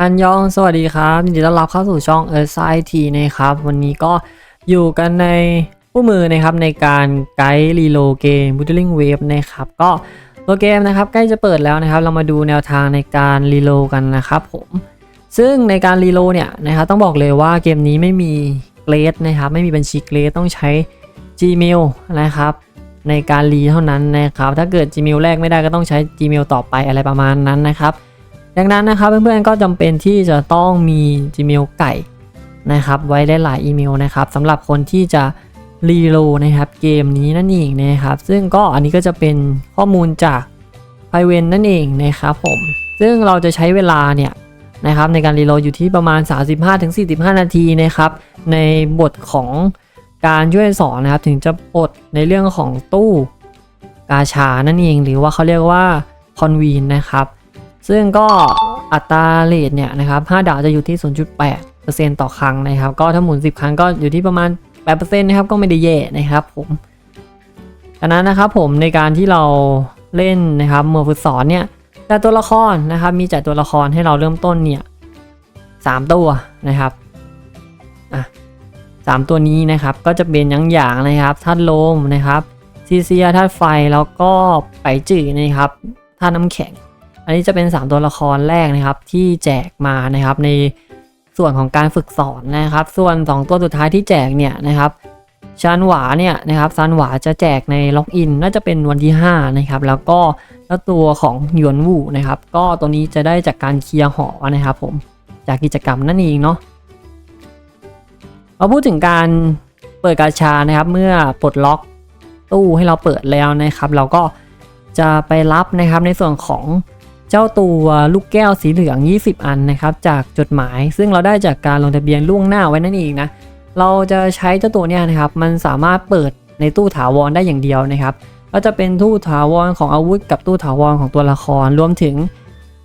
อันยองสวัสดีครับยินดีต้อนรับเข้าสู่ช่องเออร์ไซทีนะครับ วันนี้ก็อยู่กันในผู้มือนะครับในการไกด์รีโลเกม b o o t l i n g Wave นะครับ ก็ตัวเกมนะครับใกล้จะเปิดแล้วนะครับ เรามาดูแนวทางในการรีโลกันนะครับผมซึ่งในการรีโลเนี่ยนะครับต้องบอกเลยว่าเกมนี้ไม่มีเกรดนะครับ ไม่มีบัญชีเกรดต้องใช้ Gmail นะครับ ในการรีเท่านั้นนะครับ ถ้าเกิด Gmail แรกไม่ได้ก็ต้องใช้ Gmail ต่อไปอะไรประมาณนั้นนะครับ ดังนั้นนะครับเพื่อนๆก็จำเป็นที่จะต้องมี Gmail ไก่นะครับไว้ได้หลายอีเมลนะครับสำหรับคนที่จะรีโลนะครับเกมนี้นั่นเองนะครับซึ่งก็อันนี้ก็จะเป็นข้อมูลจากไพเวนนั่นเองนะครับผมซึ่งเราจะใช้เวลาเนี่ยนะครับในการรีโลอยู่ที่ประมาณ 35-45 นาทีนะครับในบทของการช่วยสอนนะครับถึงจะปลดในเรื่องของตู้กาชานั่นเอง หรือว่าเขาเรียกว่าคอนวีนนะครับ ซึ่งก็อัตราเรทเนี่ยนะครับ5ดาวจะอยู่ที่ 0.8%ต่อครั้งนะครับ ก็ถ้าหมุน 10 ครั้งก็อยู่ที่ประมาณ 8%นะครับก็ไม่ได้แย่นะครับผมดังนั้นนะครับผมในการที่เราเล่นนะครับเมื่อฟุตสอนเนี่ยแต่ตัวละครนะครับมีจัดตัวละครให้เราเริ่มต้นเนี่ย3ตัวนะครับอะสามตัวนี้นะครับก็จะเป็นยังอย่างนะครับธาตุลมนะครับซีเซียธาตุไฟแล้วก็ไปจืดนะครับธาตุน้ำแข็ง อันนี้จะเป็น 3 ตัวละครแรกนะครับที่แจกมานะครับในส่วนของการฝึกสอนนะครับ ส่วน 2 ตัวสุดท้ายที่แจกเนี่ยนะครับชันหวาเนี่ยนะครับซันหวาจะแจกในล็อกอินน่าจะเป็นวันที่5นะครับแล้วก็แล้วตัวของหยวนวูนะครับ ก็ตัวนี้จะได้จากการเคลียร์หอนะครับผมจากกิจกรรมนั่นเองเนาะมาพูดถึงการเปิดกาชานะครับเมื่อปลดล็อกตู้ให้เราเปิดแล้วนะครับ เราก็จะไปรับนะครับในส่วนของ เจ้าตัวลูกแก้วสีเหลือง 20 อันนะครับจากจดหมาย ซึ่งเราได้จากการลงทะเบียนล่วงหน้าไว้นั่นเองนะเราจะใช้เจ้าตัวเนี้ยนะครับมันสามารถเปิดในตู้ถาวรได้อย่างเดียวนะครับก็จะเป็นตู้ถาวรของอาวุธกับตู้ถาวรของตัวละครรวมถึง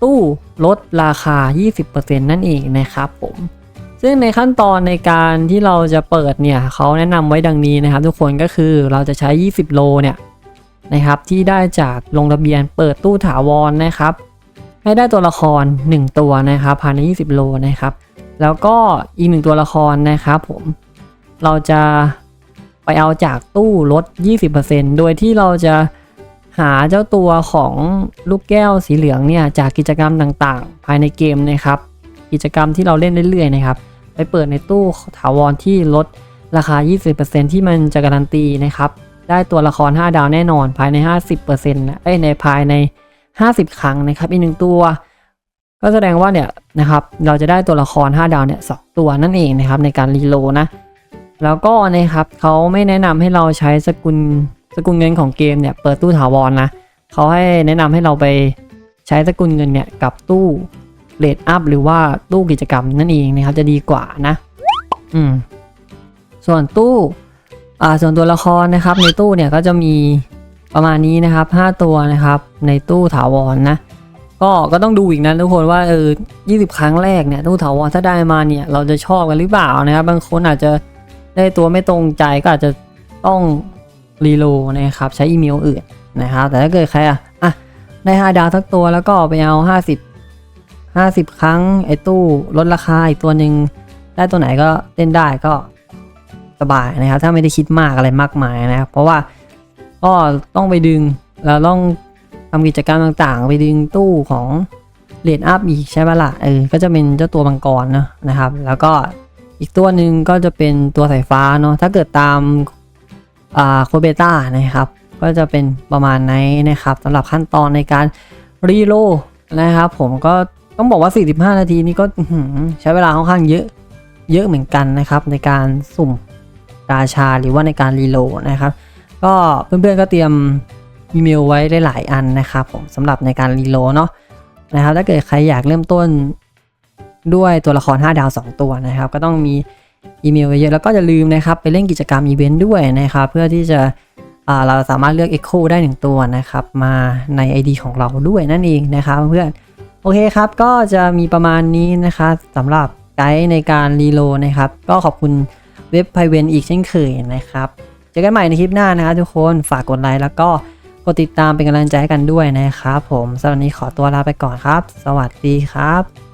ตู้ลดราคา 20%นั่นเองนะครับผมซึ่งในขั้นตอนในการที่เราจะเปิดเนี่ยเขาแนะนำไว้ดังนี้นะครับ ทุกคนก็คือเราจะใช้ 20 โลเนี่ยนะครับที่ได้จากลงทะเบียนเปิดตู้ถาวรนะครับ ให้ได้ตัวละคร 1 ตัวนะครับภายใน 20 โลนะครับ แล้วก็อีกหนึ่งตัวละครนะครับผมเราจะไปเอาจากตู้ลด 20%โดยที่เราจะหาเจ้าตัวของลูกแก้วสีเหลืองเนี่ยจากกิจกรรมต่างๆ ภายในเกมนะครับ กิจกรรมที่เราเล่นเรื่อยๆนะครับ ไปเปิดในตู้ถาวรที่ลดราคา 20%ที่มันจะการันตีนะครับ ได้ตัวละคร 5 ดาวแน่นอนภายใน 50%นะเอ้ยในภายใน 50 ครั้งนะครับอีกหนึ่งตัว ก็แสดงว่าเนี่ยนะครับเราจะได้ตัวละคร 5 ดาวเนี่ยสตัวนั่นเองนะครับในการรีโลนะ แล้วก็นะครับเขาไม่แนะนำให้เราใช้สกุลสกุลเงินของเกมเนี่ยเปิดตู้ถาวรนะเขาให้แนะนำให้เราไปใช้สกุลเงินเนี่ยกับตู้เลดอัพหรือว่าตู้กิจกรรมนั่นเองนะครับจะดีกว่านะ อืม ส่วนตู้ อ่า ส่วนตัวละครนะครับ ในตู้เนี่ยก็จะมี ประมาณนี้นะครับ 5 ตัวนะครับ ในตู้ถาวรนะก็ก็ต้องดูอีกนะทุกคนว่าเออ20ครั้งแรกเนี่ยตู้ถาวรถ้าได้มาเนี่ยเราจะชอบกันหรือเปล่านะครับ บางคนอาจจะได้ตัวไม่ตรงใจก็อาจจะต้องรีโลนะครับใช้อีเมลอื่นนะครับ แต่ถ้าเกิดใครอะอะได้5ดาวทักตัวแล้วก็ไปเอา 50 50 ครั้งไอ้ตู้ลดราคาอีกตัวหนึ่งได้ตัวไหนก็เล่นได้ก็สบายนะครับ ถ้าไม่ได้คิดมากอะไรมากมายนะครับ เพราะว่า ก็ต้องไปดึงเราต้องทำกิจกรรมต่างๆ ไปดึงตู้ของเลดอัพอีกใช่ปะละ่ะเออก็จะเป็นเจ้าตัวมังกรเนอะนะครับ แล้วก็อีกตัวหนึ่งก็จะเป็นตัวสายฟ้าเนาะถ้าเกิดตามอ่าโคเบต้านะครับ ก็จะเป็นประมาณนี้นะครับสำหรับขั้นตอนในการรีโลนะครับ ผมก็ต้องบอกว่า 45 นาทีนี้ก็ใช้เวลาค่อนข้างเยอะเยอะเหมือนกันนะครับ ในการสุ่มกาชาหรือว่าในการรีโลนะครับ ก็เพื่อนๆก็เตรียมอีเมลไว้ได้หลายอันนะครับผมสำหรับในการรีโลเนาะนะครับถ้าเกิดใครอยากเริ่มต้นด้วยตัวละคร 5 ดาว 2 ตัวนะครับ ก็ต้องมีอีเมลไว้เยอะแล้วก็อย่าลืมนะครับ ไปเล่นกิจกรรมอีเวนต์ด้วยนะครับ เพื่อที่จะเราสามารถเลือก Echo ได้ 1 ตัวนะครับ มาใน ID ของเราด้วยนั่นเองนะครับเพื่อนโอเคครับ ก็จะมีประมาณนี้นะครับสำหรับไกด์ในการรีโลนะครับ ก็ขอบคุณเว็บไพเวนอีกเช่นเคยนะครับ เจอกันใหม่ในคลิปหน้านะครับทุกคนฝากกดไลค์แล้วก็กดติดตามเป็นกำลังใจให้กันด้วยนะครับผมสำหรับวันนี้ขอตัวลาไปก่อนครับ สวัสดีครับ